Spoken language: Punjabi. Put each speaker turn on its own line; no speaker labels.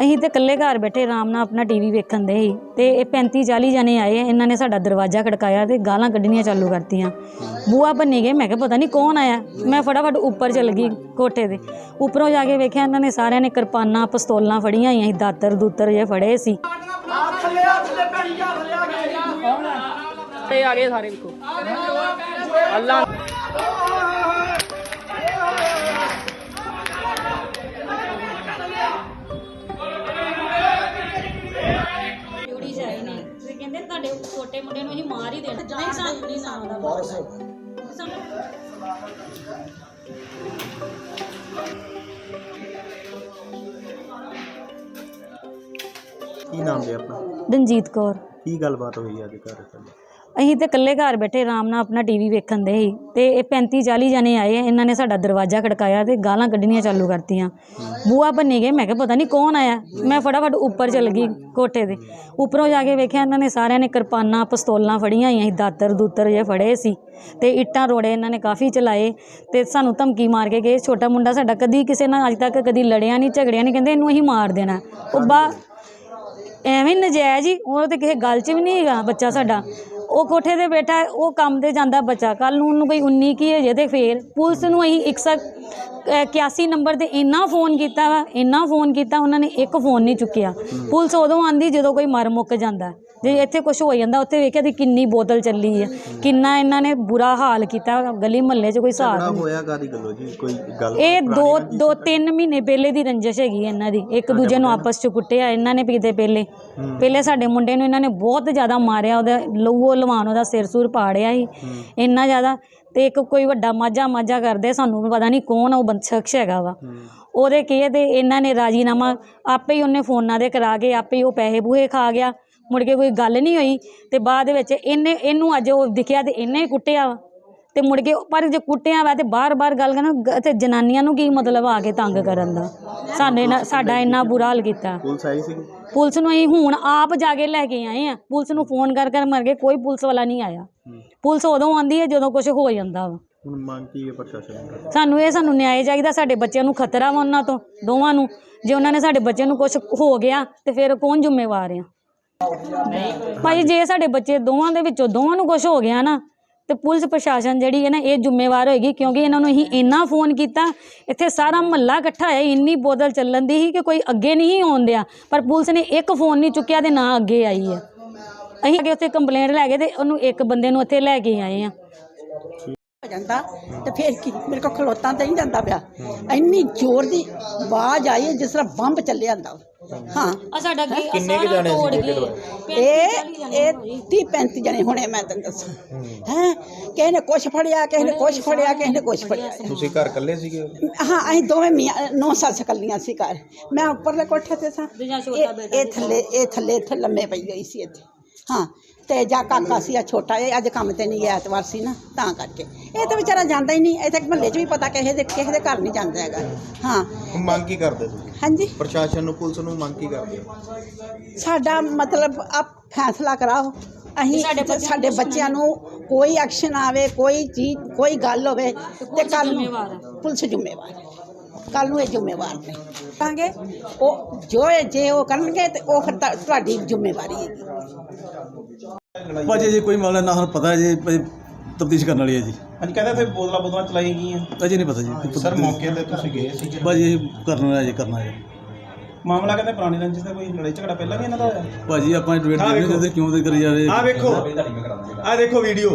ਅਸੀਂ ਤੇ ਇਕੱਲੇ ਘਰ ਬੈਠੇ ਆਰਾਮ ਨਾਲ ਆਪਣਾ ਟੀਵੀ ਵੇਖਣ ਦੇ ਸੀ ਤੇ ਇਹ 35 40 ਜਣੇ ਆਏ, ਇਹਨਾਂ ਨੇ ਸਾਡਾ ਦਰਵਾਜ਼ਾ ਖੜਕਾਇਆ ਤੇ ਗਾਲਾਂ ਕੱਢਣੀਆਂ ਚਾਲੂ ਕਰਤੀਆਂ। ਬੂਆ ਭੰਨੀ ਗਏ, ਮੈਂ ਕਿਹਾ ਪਤਾ ਨਹੀਂ ਕੌਣ ਆਇਆ। ਮੈਂ ਫਟਾਫਟ ਉੱਪਰ ਚਲ ਗਈ ਕੋਠੇ ਦੇ ਉੱਪਰੋਂ ਜਾ ਕੇ ਵੇਖਿਆ ਇਹਨਾਂ ਨੇ ਸਾਰਿਆਂ ਨੇ ਕਿਰਪਾਨਾਂ, ਪਿਸਤੌਲਾਂ ਫੜੀਆਂ ਹੋਈਆਂ ਸੀ, ਦਾਤਰ ਦੂਤਰ ਜੇ ਫੜੇ ਸੀ।
ਤੇ ਆ ਗਏ ਸਾਰੇ ਵੇਖੋ ਅੱਲਾ
ਮਾਰ ਹੀ ਦੇਣਾ ਨਹੀਂ ਸਾਨੂੰ ਨਹੀਂ ਨਾ ਉਹਦਾ
ਕੀ ਨਾਮ ਹੈ ਆਪਣਾ
ਦਨਜੀਤ ਕੌਰ
ਕੀ ਗੱਲਬਾਤ ਹੋਈ ਅੱਜ ਘਰ ਚੱਲ
ਅਸੀਂ ਤੇ ਇਕੱਲੇ ਘਰ ਬੈਠੇ ਆਰਾਮ ਨਾਲ ਆਪਣਾ ਟੀਵੀ ਵੇਖਣ ਦੇ ਸੀ ਤੇ ਇਹ 35 40 ਜਣੇ ਆਏ, ਇਹਨਾਂ ਨੇ ਸਾਡਾ ਦਰਵਾਜ਼ਾ ਖੜਕਾਇਆ ਤੇ ਗਾਲਾਂ ਕੱਢਣੀਆਂ ਚਾਲੂ ਕਰਤੀਆਂ। ਬੂਆ ਭੰਨੀ ਗਏ, ਮੈਂ ਕਿਹਾ ਪਤਾ ਨਹੀਂ ਕੌਣ ਆਇਆ। ਮੈਂ ਫਟਾਫਟ ਉੱਪਰ ਚਲ ਗਈ ਕੋਠੇ ਦੇ ਉੱਪਰੋਂ ਜਾ ਕੇ ਵੇਖਿਆ ਇਹਨਾਂ ਨੇ ਸਾਰਿਆਂ ਨੇ ਕਿਰਪਾਨਾਂ, ਪਿਸਤੌਲਾਂ ਫੜੀਆਂ ਹੋਈਆਂ ਸੀ, ਦਾਤਰ ਦੂਤਰ ਜੇ ਫੜੇ ਸੀ ਤੇ ਇੱਟਾਂ ਰੋੜੇ ਇਹਨਾਂ ਨੇ ਕਾਫੀ ਚਲਾਏ ਤੇ ਸਾਨੂੰ ਧਮਕੀ ਮਾਰ ਕੇ ਗਏ। ਛੋਟਾ ਮੁੰਡਾ ਸਾਡਾ ਕਦੀ ਕਿਸੇ ਨਾਲ ਅੱਜ ਤੱਕ ਕਦੀ ਲੜਿਆ ਨਹੀਂ ਝਗੜਿਆ ਨਹੀਂ ਕਹਿੰਦੇ ਇਹਨੂੰ ਅਸੀਂ ਮਾਰ ਦੇਣਾ। ਉਹ ਬਾ ਐਵੇਂ ਨਜਾਇਜ਼ ਹੀ, ਉਹ ਤੇ ਕਿਸੇ ਗੱਲ 'ਚ ਵੀ ਨਹੀਂ ਹੈਗਾ ਬੱਚਾ ਸਾਡਾ। ਉਹ ਕੋਠੇ ਤੇ ਬੈਠਾ ਉਹ ਕੰਮ ਤੇ ਜਾਂਦਾ ਬੱਚਾ। ਕੱਲ ਨੂੰ ਉਹਨੂੰ ਕੋਈ 19 ਕੀ ਹੋ ਤੇ ਫੇਰ ਪੁਲਿਸ ਨੂੰ ਅਸੀਂ 181 ਨੰਬਰ ਤੇ ਇੰਨਾ ਫੋਨ ਕੀਤਾ ਵਾ ਇੰਨਾ ਫੋਨ ਕੀਤਾ ਉਹਨਾਂ ਨੇ ਇੱਕ ਫੋਨ ਨਹੀਂ ਚੁੱਕਿਆ। ਪੁਲਿਸ ਉਦੋਂ ਆਂਦੀ ਜਦੋਂ ਕੋਈ ਮਰ ਮੁੱਕ ਜਾਂਦਾ। ਜੇ ਇੱਥੇ ਕੁਝ ਹੋ ਜਾਂਦਾ ਉੱਥੇ ਵੇਖਿਆ ਤੇ ਕਿੰਨੀ ਬੋਤਲ ਚੱਲੀ ਹੈ ਕਿੰਨਾ ਇਹਨਾਂ ਨੇ ਬੁਰਾ ਹਾਲ ਕੀਤਾ ਗਲੀ ਮਹੱਲੇ 'ਚ ਕੋਈ ਹਿਸਾਬ ਨਹੀਂ।
ਹੋਇਆ ਕਾਦੀ ਗੱਲੋਂ ਜੀ? ਕੋਈ ਗੱਲ
ਇਹ ਦੋ ਦੋ ਤਿੰਨ ਮਹੀਨੇ ਪਹਿਲੇ ਦੀ ਰੰਜਿਸ਼ ਹੈਗੀ ਇਹਨਾਂ ਦੀ। ਇੱਕ ਦੂਜੇ ਨੂੰ ਆਪਸ ਚ ਕੁੱਟਿਆ ਇਹਨਾਂ ਨੇ ਪੀਤੇ ਪਹਿਲੇ। ਪਹਿਲੇ ਸਾਡੇ ਮੁੰਡੇ ਨੂੰ ਇਹਨਾਂ ਨੇ ਬਹੁਤ ਜ਼ਿਆਦਾ ਮਾਰਿਆ ਉਹਦਾ ਲਹੂ ਲਵਾਨ ਉਹਦਾ ਸਿਰ ਸੂਰ ਪਾੜਿਆ ਸੀ। ਇੰਨਾ ਜ਼ਿਆਦਾ। ਤੇ ਇੱਕ ਕੋਈ ਵੱਡਾ ਮਾਝਾ ਮਾਝਾ ਕਰਦੇ ਸਾਨੂੰ ਪਤਾ ਨਹੀਂ ਕੌਣ ਉਹ ਬੰਦ ਸ਼ਖਸ ਹੈਗਾ ਵਾ। ਉਹਦੇ ਕੀ ਹੈ ਤੇ ਇਹਨਾਂ ਨੇ ਰਾਜੀਨਾਮਾ ਆਪੇ ਹੀ ਉਹਨੇ ਫੋਨਾਂ ਦੇ ਕਰਾ ਕੇ ਆਪੇ ਹੀ ਉਹ ਪੈਸੇ ਬੂਹੇ ਖਾ ਗਿਆ। ਮੁੜ ਕੇ ਕੋਈ ਗੱਲ ਨਹੀਂ ਹੋਈ ਤੇ ਬਾਅਦ ਵਿੱਚ ਇਹਨੇ ਇਹਨੂੰ ਅੱਜ ਉਹ ਦਿਖਿਆ ਤੇ ਇਹਨੇ ਕੁੱਟਿਆ ਵਾ। ਤੇ ਮੁੜ ਕੇ ਪਰ ਜੇ ਕੁੱਟਿਆ ਵਾ ਤੇ ਬਾਰ-ਬਾਰ ਗੱਲ ਕਰਨਾ ਤੇ ਜਨਾਨੀਆਂ ਨੂੰ ਕੀ ਮਤਲਬ ਆ ਕੇ ਤੰਗ ਕਰਨ ਦਾ? ਸਾਡੇ ਨਾਲ ਸਾਡਾ ਇੰਨਾ ਬੁਰਾ ਹਾਲ ਕੀਤਾ।
ਪੁਲਿਸ ਆਈ ਸੀ
ਪੁਲਿਸ ਨੂੰ ਅਸੀਂ ਹੁਣ ਆਪ ਜਾ ਕੇ ਲੈ ਕੇ ਆਏ ਆ। ਪੁਲਿਸ ਨੂੰ ਫੋਨ ਕਰ ਕਰ ਮਰ ਕੇ ਕੋਈ ਪੁਲਿਸ ਵਾਲਾ ਨਹੀਂ ਆਇਆ। ਪੁਲਿਸ ਉਦੋਂ ਆਂਦੀ ਹੈ ਜਦੋਂ ਕੁਝ ਹੋ ਜਾਂਦਾ ਵਾ।
ਹੁਣ ਮੰਗ ਕੀ ਹੈ ਪ੍ਰਸ਼ਾਸਨ
ਸਾਨੂੰ ਇਹ ਸਾਨੂੰ ਨਿਆਂ ਚਾਹੀਦਾ ਸਾਡੇ ਬੱਚਿਆਂ ਨੂੰ ਖਤਰਾ ਵਾ ਉਹਨਾਂ ਤੋਂ ਦੋਵਾਂ ਨੂੰ। ਜੇ ਉਹਨਾਂ ਨੇ ਸਾਡੇ ਬੱਚੇ ਨੂੰ ਕੁਝ ਹੋ ਗਿਆ ਤੇ ਫਿਰ ਕੌਣ ਜ਼ਿੰਮੇਵਾਰ ਆ? ਭਾਈ ਜੇ ਸਾਡੇ ਬੱਚੇ ਦੋਵਾਂ ਦੇ ਵਿੱਚੋਂ ਦੋਵਾਂ ਨੂੰ ਕੁਝ ਹੋ ਗਿਆ ਨਾ ਤੇ ਪੁਲਿਸ ਪ੍ਰਸ਼ਾਸਨ ਜਿਹੜੀ ਹੈ ਨਾ ਇਹ ਜ਼ਿੰਮੇਵਾਰ ਹੋਏਗੀ ਕਿਉਂਕਿ ਇਹਨਾਂ ਨੂੰ ਅਸੀਂ ਇੰਨਾ ਫੋਨ ਕੀਤਾ ਇੱਥੇ ਸਾਰਾ ਮਹੱਲਾ ਇਕੱਠਾ ਹੋਇਆ ਇੰਨੀ ਬੋਤਲ ਚੱਲਣ ਦੀ ਸੀ ਕਿ ਕੋਈ ਅੱਗੇ ਨਹੀਂ ਆਉਣ ਦਿਆ ਪਰ ਪੁਲਿਸ ਨੇ ਇੱਕ ਫੋਨ ਨਹੀਂ ਚੁੱਕਿਆ ਤੇ ਨਾ ਅੱਗੇ ਆਈ ਹੈ ਅਸੀਂ ਅੱਗੇ ਉੱਥੇ ਕੰਪਲੇਂਟ ਲੈ ਗਏ ਤੇ ਉਹਨੂੰ ਇੱਕ ਬੰਦੇ ਨੂੰ ਇੱਥੇ ਲੈ ਕੇ ਆਏ ਆ।
ਹੋ ਜਾਂਦਾ ਤੇ ਫਿਰ ਕੀ ਮੇਰੇ ਕੋਲ ਖਲੋਤਾ ਤੇ ਨਹੀਂ ਜਾਂਦਾ ਪਿਆ। ਇੰਨੀ ਜ਼ੋਰ ਦੀ ਆਵਾਜ਼ ਆਈ ਹੈ ਜਿਸ ਤਰ੍ਹਾਂ ਬੰਬ ਚੱਲਿਆ ਹੁੰਦਾ ਹਾਂ।
ਆ ਸਾਡਾ ਕਿੰਨੇ ਕੁ ਜਾਣੇ ਸੀ
ਇਹ ਇਹ 30 35 ਜਣੇ ਹੋਣੇ ਮੈਂ ਤੈਨੂੰ ਦੱਸਾਂ। ਹੈ। ਕਿਸੇ ਨੇ ਕੁਛ ਫੜਿਆ ਕਿਸੇ ਨੇ ਕੁਛ ਫੜਿਆ ਕਿਸੇ ਨੇ ਕੁਛ ਫੜਿਆ
ਤੁਸੀਂ ਘਰ ਇਕੱਲੇ ਸੀਗੇ?
ਹਾਂ ਅਸੀਂ ਦੋਵੇਂ ਮੀਆਂ ਨੌ ਸੱਸ ਕੱਲੀਆਂ ਸੀ ਘਰ। ਮੈਂ ਉੱਪਰਲੇ ਕੋਠੇ ਤੇ ਸਾਂ।
ਦੂਜਾ ਛੋਟਾ
ਇਹ ਇਹ ਥੱਲੇ ਇਹ ਥੱਲੇ ਇੱਥੇ ਲੰਮੇ ਪਈ ਹੋਈ ਸੀ ਇੱਥੇ। ਹਾਂ। ਤੇ ਜਾ ਕਾਕਾ ਸੀ ਆ ਛੋਟਾ ਇਹ ਅੱਜ ਕੰਮ ਤੇ ਨਹੀਂ ਗਿਆ ਐਤਵਾਰ ਸੀ ਨਾ ਤਾਂ ਕਰਕੇ। ਇਹ ਤਾਂ ਵਿਚਾਰਾ ਜਾਂਦਾ ਹੀ ਨਹੀਂ ਇੱਥੇ ਮਹੱਲੇ 'ਚ ਵੀ ਪਤਾ ਕਿਸੇ ਦੇ ਕਿਸੇ ਦੇ ਘਰ ਨਹੀਂ ਜਾਂਦਾ ਹੈਗਾ। ਹਾਂ।
ਮੰਗ ਕੀ ਕਰਦੇ ਤੁਸੀਂ?
ਹਾਂਜੀ।
ਪ੍ਰਸ਼ਾਸਨ ਨੂੰ ਪੁਲਿਸ ਨੂੰ ਮੰਗ ਕੀ ਕਰਦੇ ਹੋ?
ਸਾਡਾ ਮਤਲਬ ਆਪ ਫੈਸਲਾ ਕਰਾਓ। ਅਸੀਂ ਸਾਡੇ ਬੱਚਿਆਂ ਨੂੰ ਕੋਈ ਐਕਸ਼ਨ ਆਵੇ ਕੋਈ ਚੀਜ਼ ਕੋਈ ਗੱਲ ਹੋਵੇ ਤੇ ਕੱਲ ਨੂੰ ਪੁਲਿਸ ਜ਼ਿੰਮੇਵਾਰ ਹੈ। ਕੱਲ ਨੂੰ ਇਹ ਜ਼ਿੰਮੇਵਾਰ ਨੇ ਕਹਾਂਗੇ ਉਹ ਜੋ ਇਹ- ਜੇ ਉਹ ਕਰਨਗੇ ਤੇ ਉਹ ਫਿਰ ਤੁਹਾ- ਤੁਹਾਡੀ ਜ਼ਿੰਮੇਵਾਰੀ ਹੈਗੀ।
ਭਾਜੀ ਜੀ ਕੋਈ ਮਾਮਲਾ ਨਾ ਸਾਨੂੰ ਪਤਾ ਜੀ ਤਫਤੀਸ਼ ਕਰਨ ਵਾਲੀ ਹੈ ਜੀ।
ਹਾਂਜੀ ਕਹਿੰਦੇ ਇੱਥੇ ਬੋਤਲਾਂ ਬੋਤਲਾਂ ਚਲਾਈ ਗਈਆਂ।
ਅਜੇ ਨਹੀਂ ਪਤਾ ਜੀ
ਸਰ ਮੌਕੇ ਤੇ ਤੁਸੀਂ ਗਏ ਸੀ
ਭਾਜੀ ਕਰਨ ਵਾਲਾ ਜੀ ਕਰਨਾ ਹੈ।
ਮਾਮਲਾ ਕਹਿੰਦੇ ਪੁਰਾਣੀ ਰੰਜਿਸ਼ ਦਾ ਕੋਈ ਲੜਾਈ ਝਗੜਾ ਪਹਿਲਾਂ ਵੀ ਇਹਨਾਂ ਦਾ ਹੋਇਆ?
ਭਾਜੀ ਆਪਾਂ ਡਿਬੇਟ। ਕਰਦੇ ਕਿਉਂ ਤੇ ਕਰੀ ਜਾ ਰਹੇ।
ਆ ਵੇਖੋ। ਆ ਦੇਖੋ ਵੀਡੀਓ